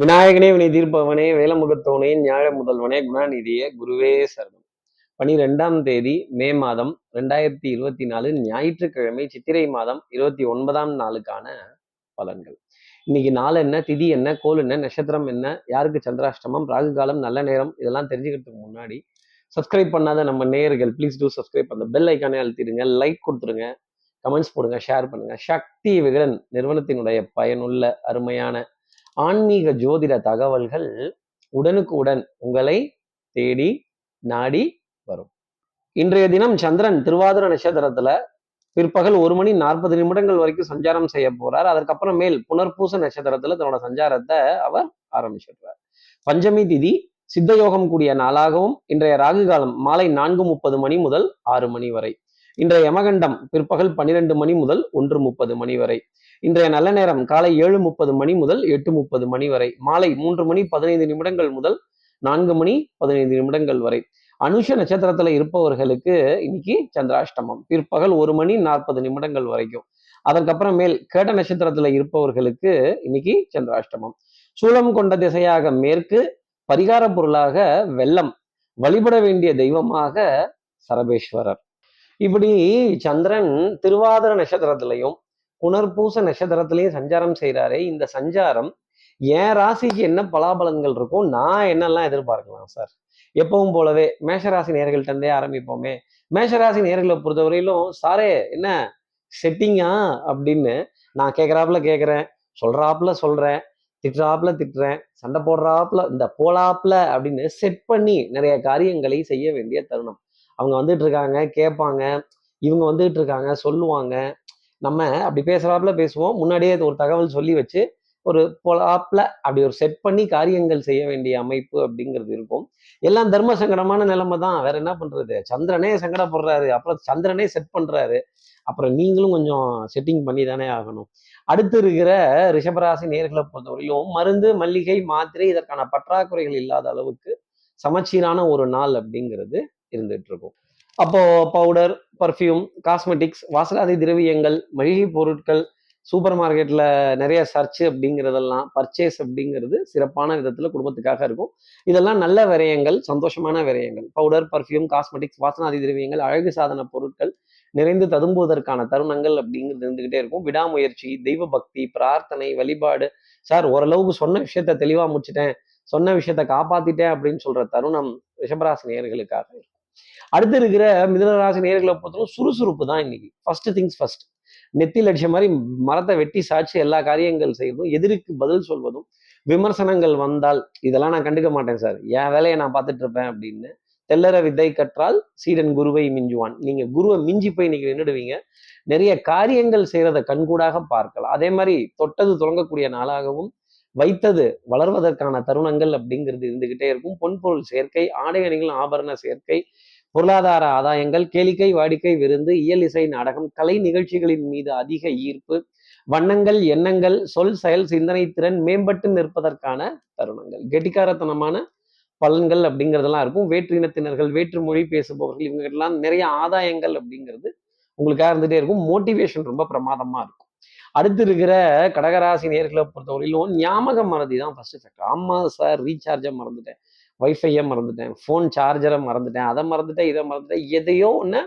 விநாயகனே வினை தீர்ப்பவனே வேலமுகத்தோனே ஞாழ முதல்வனே குணாநிதியே குருவே சரணம். பனிரெண்டாம் தேதி மே மாதம் ரெண்டாயிரத்தி இருபத்தி நாலு ஞாயிற்றுக்கிழமை சித்திரை மாதம் இருபத்தி ஒன்பதாம் நாளுக்கான பலன்கள். இன்னைக்கு நாள் என்ன திதி என்ன கோல் என்ன நட்சத்திரம் என்ன யாருக்கு சந்திராஷ்டமம் ராகு காலம் நல்ல நேரம் இதெல்லாம் தெரிஞ்சுக்கிறதுக்கு முன்னாடி சப்ஸ்கிரைப் பண்ணாத நம்ம நேயர்கள் ப்ளீஸ் டூ சப்ஸ்கிரைப் அந்த பெல் ஐக்கானே அழுத்திடுங்க லைக் கொடுத்துருங்க கமெண்ட்ஸ் போடுங்க ஷேர் பண்ணுங்க. சக்தி விகடன் நிறுவனத்தினுடைய பயனுள்ள அருமையான ஆன்மீக ஜோதிட தகவல்கள் உடனுக்கு உடன் உங்களை தேடி நாடி வரும். இன்றைய தினம் சந்திரன் திருவாதிர நட்சத்திரத்துல பிற்பகல் ஒரு மணி நாற்பது நிமிடங்கள் வரைக்கும் சஞ்சாரம் செய்ய போறார். அதற்கப்புறம் மேல் புனர்பூச நட்சத்திரத்துல தன்னோட சஞ்சாரத்தை அவர் ஆரம்பிச்சிடுறார். பஞ்சமி திதி சித்தயோகம் கூடிய நாளாகவும் இன்றைய ராகு காலம் மாலை நான்கு முப்பது மணி முதல் ஆறு மணி வரை. இன்றைய யமகண்டம் பிற்பகல் பன்னிரெண்டு மணி முதல் ஒன்று முப்பது மணி வரை. இன்றைய நல்ல நேரம் காலை ஏழு முப்பது மணி முதல் எட்டு முப்பது மணி வரை மாலை மூன்று மணி பதினைந்து நிமிடங்கள் முதல் நான்கு மணி பதினைந்து நிமிடங்கள் வரை. அனுஷ நட்சத்திரத்துல இருப்பவர்களுக்கு இன்னைக்கு சந்திராஷ்டமம். பிற்பகல் ஒரு மணி நாற்பது நிமிடங்கள் வரைக்கும். அதற்கப்புறம் மேல் கேட்ட நட்சத்திரத்துல இருப்பவர்களுக்கு இன்னைக்கு சந்திராஷ்டமம். சூலம் கொண்ட திசையாக மேற்கு பரிகார பொருளாக வெள்ளம் வழிபட வேண்டிய தெய்வமாக சரபேஸ்வரர். இப்படி சந்திரன் திருவாதிர நட்சத்திரத்திலையும் புனர்பூச நட்சத்திரத்திலையும் சஞ்சாரம் செய்கிறாரே இந்த சஞ்சாரம் என் ராசிக்கு என்ன பலாபலன்கள் இருக்கும் நான் என்னெல்லாம் எதிர்பார்க்கலாம் சார்? எப்பவும் போலவே மேஷராசி நேர்கள்ட்டே இருந்தே ஆரம்பிப்போமே. மேஷராசி நேர்களை பொறுத்தவரையிலும் சாரே என்ன? செட்டிங்கா அப்படின்னு நான் கேட்குறாப்புல கேட்குறேன் சொல்றாப்புல சொல்கிறேன் திட்டுறாப்புல திட்டுறேன் சண்டை போடுறாப்புல இந்த போலாப்புல அப்படின்னு செட் பண்ணி நிறைய காரியங்களை செய்ய வேண்டிய தருணம். அவங்க வந்துட்டு இருக்காங்க கேட்பாங்க இவங்க வந்துட்டு இருக்காங்க சொல்லுவாங்க. நம்ம அப்படி பேசுறாப்புல பேசுவோம். முன்னாடியே ஒரு தகவல் சொல்லி வச்சு ஒரு பொலாப்பில் அப்படி ஒரு செட் பண்ணி காரியங்கள் செய்ய வேண்டிய அமைப்பு அப்படிங்கிறது இருக்கும். எல்லாம் தர்ம சங்கடமான நிலைமை தான். வேற என்ன பண்றது? சந்திரனே சங்கடப்படுறாரு. அப்புறம் சந்திரனே செட் பண்றாரு. அப்புறம் நீங்களும் கொஞ்சம் செட்டிங் பண்ணி தானே ஆகணும். அடுத்து இருக்கிற ரிஷபராசி நேர்களை பொறுத்தவரையிலும் மருந்து மல்லிகை மாத்திரை இதற்கான பற்றாக்குறைகள் இல்லாத அளவுக்கு சமச்சீரான ஒரு நாள் அப்படிங்கிறது இருந்துட்டு இருக்கும். அப்போ பவுடர் பர்ஃப்யூம் காஸ்மெட்டிக்ஸ் வாசலாதி திரவியங்கள் மளிகை பொருட்கள் சூப்பர் மார்க்கெட்டில் நிறைய சர்ச் அப்படிங்கிறதெல்லாம் பர்ச்சேஸ் அப்படிங்கிறது சிறப்பான விதத்தில் குடும்பத்துக்காக இருக்கும். இதெல்லாம் நல்ல விரயங்கள் சந்தோஷமான விரயங்கள். பவுடர் பர்ஃப்யூம் காஸ்மெட்டிக்ஸ் வாசனாதி திரவியங்கள் அழகு சாதன பொருட்கள் நிறைந்து ததும்புவதற்கான தருணங்கள் அப்படிங்கிறது இருந்துகிட்டே இருக்கும். விடாமுயற்சி தெய்வ பக்தி பிரார்த்தனை வழிபாடு. சார் ஓரளவுக்கு சொன்ன விஷயத்த தெளிவாக முடிச்சிட்டேன். சொன்ன விஷயத்த காப்பாத்திட்டேன் அப்படின்னு சொல்ற தருணம் ரிஷபராசி நேர்களுக்காக இருக்கும். அடுத்து இருக்கிற மிதனராசி நேர்களை பொறுத்தவரை சுறுசுறுப்பு தான் இன்னைக்கு ஃபர்ஸ்ட் திங்ஸ் ஃபர்ஸ்ட் நெத்தியில் அடிச்ச மாதிரி மரத்தை வெட்டி சாட்சி எல்லா காரியங்கள் செய்வதும் எதிர்க்கு பதில் சொல்வதும் விமர்சனங்கள் வந்தால் இதெல்லாம் நான் கண்டுக்க மாட்டேன் சார். என் வேலையை நான் பார்த்துட்டு இருப்பேன் அப்படின்னு தெல்லற வித்தை கற்றால் சீடன் குருவை மிஞ்சுவான். நீங்க குருவை மிஞ்சி போய் இன்னைக்கு நின்றுடுவீங்க. நிறைய காரியங்கள் செய்யறத கண்கூடாக பார்க்கலாம். அதே மாதிரி தொட்டது தொடங்கக்கூடிய நாளாகவும் வைத்தது வளர்வதற்கான தருணங்கள் அப்படிங்கிறது இருந்துகிட்டே இருக்கும். பொன்பொருள் சேர்க்கை ஆடை அணிகள் ஆபரண சேர்க்கை பொருளாதார ஆதாயங்கள் கேளிக்கை வாடிக்கை விருந்து இயல் இசை நாடகம் கலை நிகழ்ச்சிகளின் மீது அதிக ஈர்ப்பு வண்ணங்கள் எண்ணங்கள் சொல் செயல் சிந்தனை திறன் மேம்பட்டு நிற்பதற்கான தருணங்கள். கெட்டிக்காரத்தனமான பலன்கள் அப்படிங்கிறதெல்லாம் இருக்கும். வேற்று இனத்தினர்கள் வேற்று மொழி பேசுபவர்கள் இவங்கெல்லாம் நிறைய ஆதாயங்கள் அப்படிங்கிறது உங்களுக்காக இருந்துகிட்டே இருக்கும். மோட்டிவேஷன் ரொம்ப பிரமாதமா இருக்கும். அடுத்து இருக்கிற கடகராசி நேர்களை பொறுத்தவரையிலும் ஞாபக மறதி தான் ஃபர்ஸ்ட் ஃபேக்டர் ஆமா சார் ரீசார்ஜை மறந்துட்டேன். வைஃபையை மறந்துட்டேன். ஃபோன் சார்ஜரை மறந்துட்டேன். அதை மறந்துட்டேன் இதை மறந்துட்டேன். எதையோ ஒன்று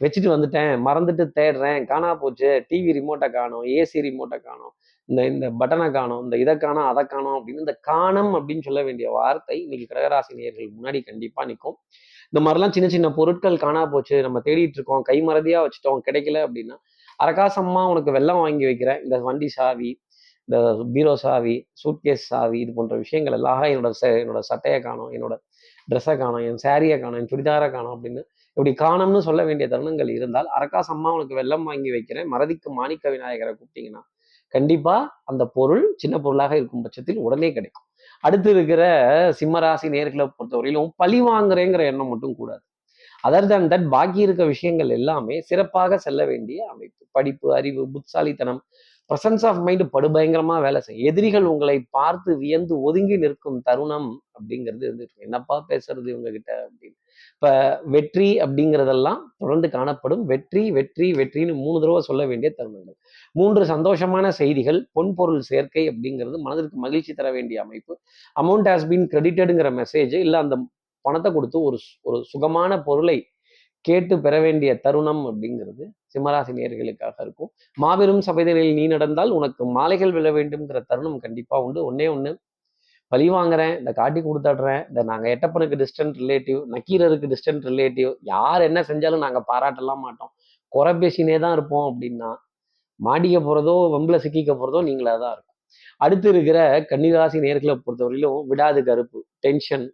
வச்சுட்டு வந்துட்டேன். மறந்துட்டு தேடுறேன். காணா போச்சு. டிவி ரிமோட்டை காணும். ஏசி ரிமோட்டை காணும். இந்த இந்த பட்டனை காணும். இந்த இதை காணும் அதை காணும் அப்படின்னு இந்த காணம் அப்படின்னு சொல்ல வேண்டிய வார்த்தை இன்னைக்கு கடகராசி நேர்கள் முன்னாடி கண்டிப்பாக நிற்கும். இந்த மாதிரிலாம் சின்ன சின்ன பொருட்கள் காணா போச்சு. நம்ம தேடிட்டு இருக்கோம். கைமறதியாக வச்சுட்டோம். கிடைக்கல அப்படின்னா அரகாசம்மா உனக்கு வெள்ளம் வாங்கி வைக்கிறேன். இந்த வண்டி சாவி இந்த பீரோ சாவி சூட்கேஸ் சாவி இது போன்ற விஷயங்கள் எல்லாம் என்னோட ச- என்னோட சட்டையை காணும் என்னோட ட்ரெஸ்ஸை காணும் என் சாரியை காணும் என் சுடிதாரை காணும் அப்படின்னு இப்படி காணும்னு சொல்ல வேண்டிய தருணங்கள் இருந்தால் அரக்காஸ் அம்மா உனக்கு வெள்ளம் வாங்கி வைக்கிறேன் மறதிக்கு மாணிக்க விநாயகரை கூப்பிட்டீங்கன்னா கண்டிப்பா அந்த பொருள் சின்ன பொருளாக இருக்கும் பட்சத்தில் உடனே கிடைக்கும். அடுத்து இருக்கிற சிம்மராசி நேர்களை பொறுத்தவரையிலும் பழி வாங்குறேங்கிற எண்ணம் மட்டும் கூடாது. அதர் தன் தட் பாக்கி இருக்க விஷயங்கள் எல்லாமே சிறப்பாக செல்ல வேண்டிய அமைப்பு. படிப்பு அறிவு புத்தாலித்தனம் ப்ரெசன்ஸ் ஆஃப் மைண்ட் படுபயங்கரமாக வேலை செய்யும். எதிரிகள் உங்களை பார்த்து வியந்து ஒதுங்கி நிற்கும் தருணம் அப்படிங்கிறது இருந்துட்டு என்னப்பா பேசுறது இவங்க கிட்ட அப்படின்னு. இப்போ வெற்றி அப்படிங்கிறதெல்லாம் தொடர்ந்து காணப்படும். வெற்றி வெற்றி வெற்றின்னு மூணு தடவை சொல்ல வேண்டிய தருணங்கள். மூன்று சந்தோஷமான செய்திகள் பொன்பொருள் சேர்க்கை அப்படிங்கிறது மனதிற்கு மகிழ்ச்சி தர வேண்டிய அமைப்பு. அமௌண்ட் ஹாஸ் பீன் கிரெடிட்டடுங்கிற மெசேஜ் இல்லை அந்த பணத்தை கொடுத்து ஒரு ஒரு சுகமான பொருளை கேட்டு பெற வேண்டிய தருணம் அப்படிங்கிறது சிம்மராசி நேர்களுக்காக இருக்கும். மாபெரும் சபைதலில் நீ நடந்தால் உனக்கு மாலைகள் விழ வேண்டும்ங்கிற தருணம் கண்டிப்பாக உண்டு. ஒன்னே ஒன்று பழி வாங்குறேன் இந்த காட்டி கொடுத்துட்றேன் இந்த நாங்கள் எட்டப்பனுக்கு டிஸ்டன்ட் ரிலேட்டிவ் நக்கீரருக்கு டிஸ்டன்ட் ரிலேட்டிவ் யார் என்ன செஞ்சாலும் நாங்கள் பாராட்டலாம் மாட்டோம். குறை பேசினே தான் இருப்போம் அப்படின்னா மாடிக்க போகிறதோ வெம்பில் சிக்கிக்க போகிறதோ நீங்களாக தான் இருக்கும். அடுத்து இருக்கிற கன்னிராசி நேர்களை பொறுத்தவரையிலும் விடாது கருப்பு டென்ஷன்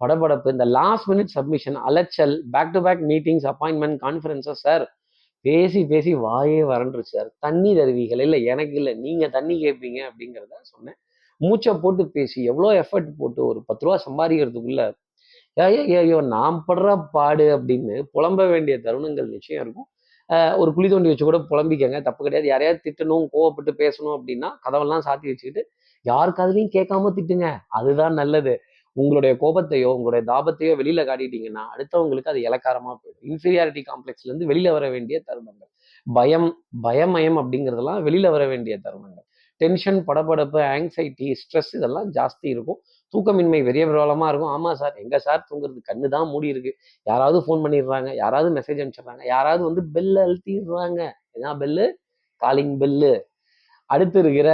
படபடப்பு இந்த லாஸ்ட் மினிட் சப்மிஷன் அலைச்சல் back to back meetings appointment conferences sir பேசி பேசி வாயே வறண்டுருச்சு சார் தண்ணி தருவீகள் இல்லை எனக்கு இல்லை நீங்கள் தண்ணி கேட்பீங்க அப்படிங்கிறத சொன்னேன். மூச்சை போட்டு பேசி எவ்வளோ எஃபர்ட் போட்டு ஒரு பத்து ரூபா சம்பாதிக்கிறதுக்குள்ள ஐயோ ஐயோ நாம் படுற பாடு அப்படின்னு புலம்ப வேண்டிய தருணங்கள் நிச்சயம் இருக்கும். ஒரு குழி தோண்டி வச்சு கூட புலம்பிக்கங்க தப்பு கிடையாது. யாரையாவது திட்டணும் கோவப்பட்டு பேசணும் அப்படின்னா கதவெல்லாம் சாத்தி வச்சுக்கிட்டு யாருக்காதுலையும் கேட்காம திட்டுங்க. அதுதான் நல்லது. உங்களுடைய கோபத்தையோ உங்களுடைய தாபத்தையோ வெளியில காட்டிட்டீங்கன்னா அடுத்தவங்களுக்கு அது இலக்காரமா போயிடும். இன்ஃபீரியாரிட்டி காம்ப்ளெக்ஸ்ல இருந்து வெளியில வர வேண்டிய தருணங்கள். பயம் பயமயம் அப்படிங்கிறதெல்லாம் வெளியில வர வேண்டிய தருணங்கள். டென்ஷன் படபடப்பு ஆங்ஸைட்டி ஸ்ட்ரெஸ் இதெல்லாம் ஜாஸ்தி இருக்கும். தூக்கமின்மை வெறிய பிரபலமாக இருக்கும். ஆமாம் சார் எங்கே சார் தூங்குறது? கண்ணு தான் மூடி இருக்கு. யாராவது ஃபோன் பண்ணிடுறாங்க. யாராவது மெசேஜ் அனுப்பிச்சிடுறாங்க. யாராவது வந்து பெல் அழுத்திடுறாங்க. என்ன பெல்லு காலிங் பெல்லு அடுத்து இருக்கிற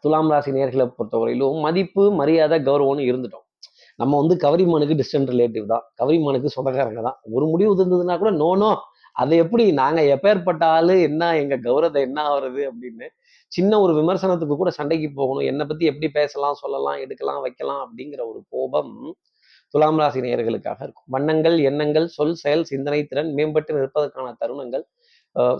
துலாம் ராசி நேர்களை பொறுத்தவரையிலும் மதிப்பு மரியாதை கௌரவம்னு இருந்துட்டோம். நம்ம வந்து கவரிமானுக்கு டிஸ்டன்ட் ரிலேட்டிவ் தான். கவரிமானுக்கு சொந்தக்காரங்க தான். ஒரு முடிவு இருந்ததுன்னா கூட நோனோ அதை எப்படி? நாங்க எப்பேற்பட்ட ஆளு? என்ன? எங்க கௌரவத்தை என்ன ஆகுறது? அப்படின்னு சின்ன ஒரு விமர்சனத்துக்கு கூட சண்டைக்கு போகணும். என்னை பத்தி எப்படி பேசலாம் சொல்லலாம் எடுக்கலாம் வைக்கலாம் அப்படிங்கிற ஒரு கோபம் துலாம் ராசி நேயர்களுக்காக இருக்கும். வண்ணங்கள் எண்ணங்கள் சொல் செயல் சிந்தனை திறன் மேம்பட்டு நிற்பதற்கான தருணங்கள்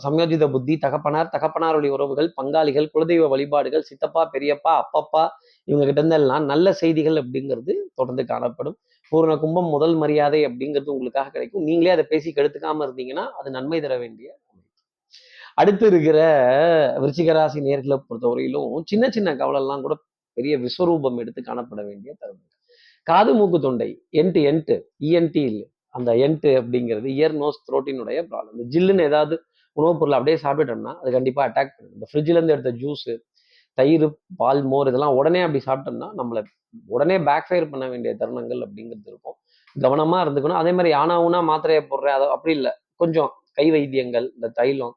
சம்யோஜித புத்தி தகப்பனார் தகப்பனாருடைய உறவுகள் பங்காளிகள் குலதெய்வ வழிபாடுகள் சித்தப்பா பெரியப்பா அப்பப்பா இவங்க கிட்ட இருந்தெல்லாம் நல்ல செய்திகள் அப்படிங்கிறது தொடர்ந்து காணப்படும். பூர்ண கும்பம் முதல் மரியாதை அப்படிங்கிறது உங்களுக்காக கிடைக்கும். நீங்களே அதை பேசி கெடுத்துக்காம இருந்தீங்கன்னா அது நன்மை தர வேண்டிய அடுத்து இருக்கிற விருச்சிகராசி நேர்களை பொறுத்தவரையிலும் சின்ன சின்ன கவலைலாம் கூட பெரிய விஸ்வரூபம் எடுத்து காணப்பட வேண்டிய தருணம் காது மூக்கு தொண்டை என்ட்டு என்ட்டு இஎன்டி அந்த என்ட்டு அப்படிங்கிறது இயர் நோஸ் த்ரோட்டினுடைய ப்ராப்ளம் ஜில்லுன்னு ஏதாவது உணவுப் பொருள் அப்படியே சாப்பிட்டுட்டோம்னா அது கண்டிப்பாக அட்டாக் பண்ணும். இந்த ஃப்ரிட்ஜிலேருந்து எடுத்த ஜூஸு தயிர் பால் மோர் இதெல்லாம் உடனே அப்படி சாப்பிட்டோம்னா நம்மளை உடனே பேக் ஃபயர் பண்ண வேண்டிய தருணங்கள் அப்படிங்கிறது இருக்கும். கவனமாக இருந்துக்கணும். அதே மாதிரி ஆனா ஊனா மாத்திரையை போடுறேன் அதை அப்படி இல்லை. கொஞ்சம் கை வைத்தியங்கள் இந்த தைலம்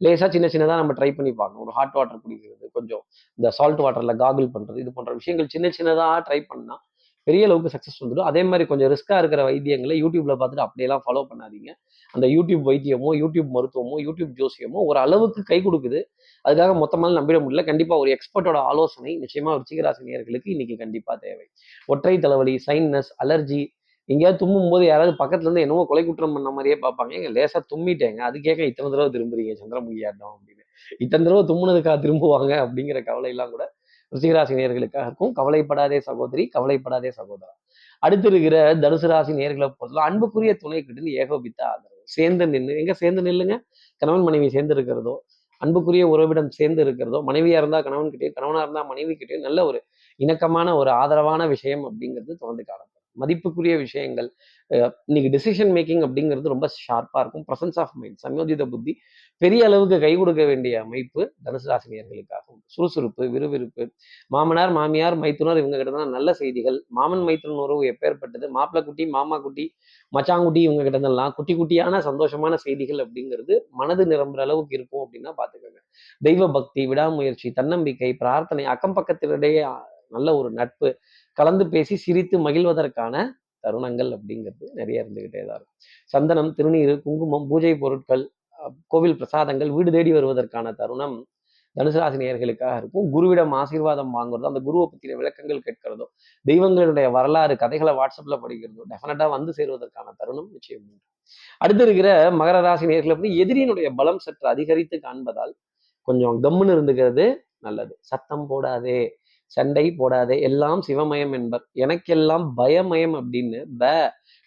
லேசாக சின்ன சின்னதாக நம்ம ட்ரை பண்ணி பார்க்கணும். ஒரு ஹாட் வாட்டர் குடிக்கிறது கொஞ்சம் இந்த சால்ட் வாட்டரில் காகிள் பண்ணுறது இது போன்ற விஷயங்கள் சின்ன சின்னதாக ட்ரை பண்ணால் பெரிய அளவுக்கு சக்ஸஸ் வந்துடும். அதே மாதிரி கொஞ்சம் ரிஸ்க்காக இருக்கிற வைத்தியங்களை யூடியூப்ல பார்த்துட்டு அப்படியெல்லாம் ஃபாலோ பண்ணாதீங்க. அந்த யூடியூப் வைத்தியமோ யூடியூப் மருத்துவமோ யூடியூப் ஜோசியமோ ஒரு அளவுக்கு கை கொடுக்குது. அதுக்காக மொத்தமாக நம்பிட முடியல. கண்டிப்பாக ஒரு எக்ஸ்பர்ட்டோட ஆலோசனை நிச்சயமாக ருச்சிகராசி நேர்களுக்கு இன்னைக்கு கண்டிப்பாக தேவை. ஒற்றை தலைவலி சைன்னஸ் அலர்ஜி எங்கேயாவது தும்மும் போது யாராவது பக்கத்துல இருந்து என்னமோ கொலை குற்றம் பண்ண மாதிரியே பார்ப்பாங்க. எங்க லேசா தும்மிட்டேங்க. அது கேட்க இத்தனை தடவை திரும்புறீங்க? சந்திரமுகி ஆட்டம் அப்படின்னு. இத்தனை தடவை தும்முனதுக்காக திரும்புவாங்க அப்படிங்கிற கவலை எல்லாம் கூட ரிஷிகராசி நேர்களுக்காக இருக்கும் கவலைப்படாதே சகோதரி கவலைப்படாதே சகோதரா. அடுத்து இருக்கிற தனுசு ராசி நேர்களை பொறுத்தல அன்புக்குரிய துணை கிட்ட ஏகோபித்த ஆதரவு. சேர்ந்து நின்று எங்க சேர்ந்து நில்லுங்க? கணவன் மனைவி சேர்ந்து இருக்கிறதோ அன்புக்குரிய உறவிடம் சேர்ந்து இருக்கிறதோ மனைவியா இருந்தா கணவன் கிட்டேயும் கணவனா இருந்தா மனைவி கிட்டேயும் நல்ல ஒரு இணக்கமான ஒரு ஆதரவான விஷயம் அப்படிங்கிறது தொடர்ந்து காணப்படும். மதிப்புக்குரிய விஷயங்கள் இன்னைக்கு டிசிஷன் மேக்கிங் அப்படிங்கிறது ரொம்ப ஷார்ப்பாக இருக்கும். ப்ரசன்ஸ் ஆஃப் மைண்ட் சமயோஜித புத்தி பெரிய அளவுக்கு கை கொடுக்க வேண்டிய அமைப்பு தனுசு ராசினியர்களுக்காகும். சுறுசுறுப்பு விறுவிறுப்பு மாமனார் மாமியார் மைத்துனர் இவங்க கிட்ட தான் நல்ல செய்திகள். மாமன் மைத்துனர் உறவு எப்பேற்பட்டது? மாப்பிள்ள குட்டி மாமா குட்டி மச்சாங்குட்டி இவங்க கிட்ட இருந்தெல்லாம் குட்டி குட்டியான சந்தோஷமான செய்திகள் அப்படிங்கிறது மனது நிரம்புற அளவுக்கு இருக்கும் அப்படின்னா பார்த்துக்கோங்க. தெய்வ பக்தி விடாமுயற்சி தன்னம்பிக்கை பிரார்த்தனை அக்கம் பக்கத்தினிடையே நல்ல ஒரு நட்பு கலந்து பேசி சிரித்து மகிழ்வதற்கான தருணங்கள் அப்படிங்கிறது நிறைய இருந்துகிட்டே தான் இருக்கும். சந்தனம் திருநீர் குங்குமம் பூஜை பொருட்கள் கோவில் பிரசாதங்கள் வீடு தேடி வருவதற்கான தருணம் தனுசு ராசி இருக்கும். குருவிடம் ஆசீர்வாதம் வாங்குறதோ அந்த குருவை பற்றின விளக்கங்கள் கேட்கிறதோ தெய்வங்களுடைய வரலாறு கதைகளை வாட்ஸ்அப்ல படிக்கிறதோ டெஃபினட்டா வந்து சேருவதற்கான தருணம் நிச்சயம் உண்டு. அடுத்து இருக்கிற மகர ராசி நேர்களை வந்து எதிரியினுடைய பலம் சற்று அதிகரித்து காண்பதால் கொஞ்சம் கம்முன்னு இருந்துக்கிறது நல்லது. சத்தம் போடாதே சண்டை போடாதே எல்லாம் சிவமயம் என்பர். எனக்கெல்லாம் பயமயம் அப்படின்னு ப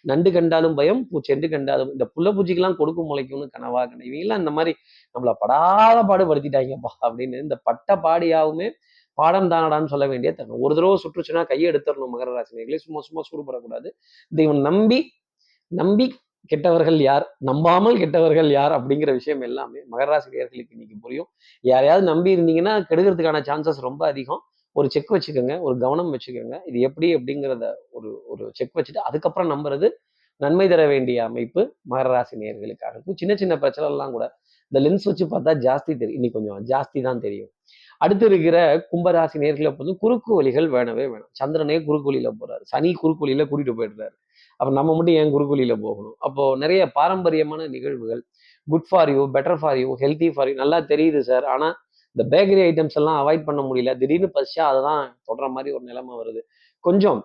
நண்டு கண்டாலும் பயம் பூச்செண்டு செண்டு கண்டாலும் இந்த புள்ள பூச்சிக்கெல்லாம் கொடுக்கும் முளைக்கும்னு கனவா கனவு இவங்கெல்லாம் இந்த மாதிரி நம்மள படாத பாடுபடுத்திட்டாங்கப்பா அப்படின்னு இந்த பட்ட பாடியாவுமே பாடம் தானடான்னு சொல்ல வேண்டிய தருணம். ஒரு தடவை சுற்றுச்சுன்னா கையை எடுத்துடணும் மகர ராசினியர்களே. சும்மா சும்மா சூடுபடக்கூடாது. தெய்வம் நம்பி நம்பி கெட்டவர்கள் யார் நம்பாமல் கெட்டவர்கள் யார் அப்படிங்கிற விஷயம் எல்லாமே மகராசிரியர்களுக்கு இன்னைக்கு புரியும். யாரையாவது நம்பி இருந்தீங்கன்னா கெடுக்கிறதுக்கான சான்சஸ் ரொம்ப அதிகம். ஒரு செக் வச்சுக்கோங்க ஒரு கவனம் வச்சுக்கோங்க. இது எப்படி அப்படிங்கிறத ஒரு ஒரு செக் வச்சுட்டு அதுக்கப்புறம் நம்புறது நன்மை தர வேண்டிய அமைப்பு மகர ராசி நேயர்களுக்காக. இருக்கும் சின்ன சின்ன பிரச்சனைலாம் கூட இந்த லென்ஸ் வச்சு பார்த்தா ஜாஸ்தி தெரியும் இன்னைக்கு கொஞ்சம் ஜாஸ்தி தான் தெரியும். அடுத்து இருக்கிற கும்பராசி நேர்களை பொறுத்து குறுக்கு வழிகள் வேணவே வேணும். சந்திரனே குறுக்கு வழியில போறாரு. சனி குறுக்கு வழியில கூட்டிட்டு போயிடுறாரு. அப்ப நம்ம மட்டும் ஏன் குறுக்கு வழியில போகணும்? அப்போ நிறைய பாரம்பரியமான நிகழ்வுகள் good for you better for you healthy for you நல்லா தெரியுது சார் ஆனா இந்த பேக்கரி ஐட்டம்ஸ் எல்லாம் அவாய்ட் பண்ண முடியல. திடீர்னு பசிச்சா அதை தான் தொடர மாதிரி ஒரு நிலைமை வருது. கொஞ்சம்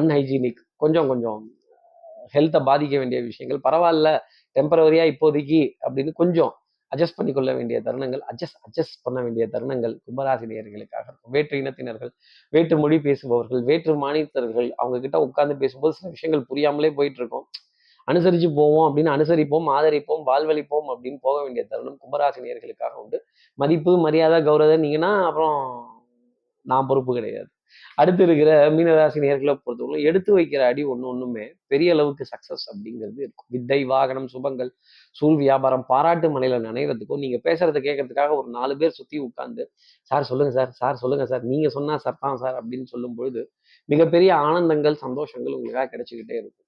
அன்ஹைஜீனிக் கொஞ்சம் கொஞ்சம் ஹெல்த்தை பாதிக்க வேண்டிய விஷயங்கள். பரவாயில்ல டெம்பரவரியா இப்போதைக்கு அப்படின்னு கொஞ்சம் அட்ஜஸ்ட் பண்ணிக்கொள்ள வேண்டிய தருணங்கள் அட்ஜஸ்ட் அட்ஜஸ்ட் பண்ண வேண்டிய தருணங்கள் கும்பராசினியர்களுக்காக இருக்கும். வேற்று இனத்தினர்கள் வேற்று மொழி பேசுபவர்கள் வேற்று மாநிலத்தர்கள் அவங்க கிட்ட உட்கார்ந்து பேசும்போது சில விஷயங்கள் புரியாமலே போயிட்டு இருக்கும். அனுசரிச்சு போவோம் அப்படின்னு அனுசரிப்போம் ஆதரிப்போம் வாழ்வழிப்போம் அப்படின்னு போக வேண்டிய தருணம் கும்பராசி நேயர்களுக்காக உண்டு. மதிப்பு மரியாதை கௌரவம் நீங்கன்னா அப்புறம் நான் பொறுப்பு கிடையாது. அடுத்து இருக்கிற மீனராசி நேர்களை பொறுத்தவரைக்கும் எடுத்து வைக்கிற அடி ஒன்று ஒன்றுமே பெரிய அளவுக்கு சக்ஸஸ் அப்படிங்கிறது இருக்கும். வித்தை வாகனம் சுபங்கள் சூழ் வியாபாரம் பாராட்டு மலையில நினைறதுக்கும் நீங்க பேசுறத கேட்கறதுக்காக ஒரு நாலு பேர் சுத்தி உட்காந்து சார் சொல்லுங்க சார் சார் சொல்லுங்க சார் நீங்க சொன்னா சார் தான் சார் அப்படின்னு சொல்லும் பொழுது மிகப்பெரிய ஆனந்தங்கள் சந்தோஷங்கள் உங்களுக்காக கிடைச்சிக்கிட்டே இருக்கும்.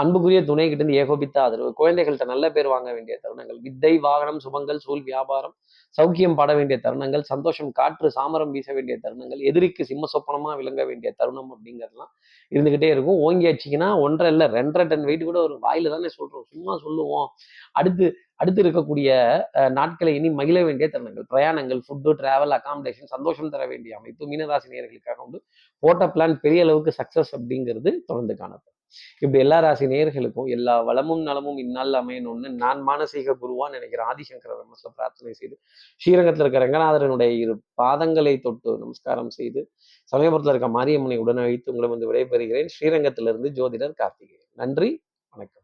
அன்புக்குரிய துணை கிட்ட இருந்து ஏகோபித்த ஆதரவு. குழந்தைகள்கிட்ட நல்ல பேர் வாங்க வேண்டிய தருணங்கள். வித்தை வாகனம் சுபங்கள் சூழ் வியாபாரம் சௌக்கியம் பாட வேண்டிய தருணங்கள் சந்தோஷம் காற்று சாமரம் வீச வேண்டிய தருணங்கள் எதிரிக்கு சிம்ம சொப்பனமாக விளங்க வேண்டிய தருணம் அப்படிங்கிறதுலாம் இருந்துகிட்டே இருக்கும். ஓங்கி ஒன்றரை இல்லை ரெண்டரை டன் வெயிட் கூட ஒரு வாயில தானே சொல்றோம். சும்மா சொல்லுவோம். அடுத்து அடுத்து இருக்கக்கூடிய நாட்களை இனி மகிழ வேண்டிய தருணங்கள். பிரயாணங்கள் ஃபுட்டு டிராவல் அகாமடேஷன் சந்தோஷம் தர வேண்டிய அமைப்பு மீனராசி நேர்களுக்காக உண்டு. போட்ட பிளான் பெரிய அளவுக்கு சக்சஸ் அப்படிங்கிறது தொடர்ந்து காணப்படும். இப்படி எல்லா ராசி நேர்களுக்கும் எல்லா வளமும் நலமும் இந்நாள் அமையணும்னு நான் மானசீக குருவான்னு நினைக்கிறேன் ஆதிசங்கர மனசுல பிரார்த்தனை செய்து ஸ்ரீரங்கத்தில் இருக்க ரங்கநாதரனுடைய இரு பாதங்களை தொட்டு நமஸ்காரம் செய்து சமயபுரத்தில் இருக்க மாரியம்மனை உடனே வைத்து உங்களை வந்து விடைபெறுகிறேன். ஸ்ரீரங்கத்திலிருந்து ஜோதிடர் கார்த்திகேயன். நன்றி வணக்கம்.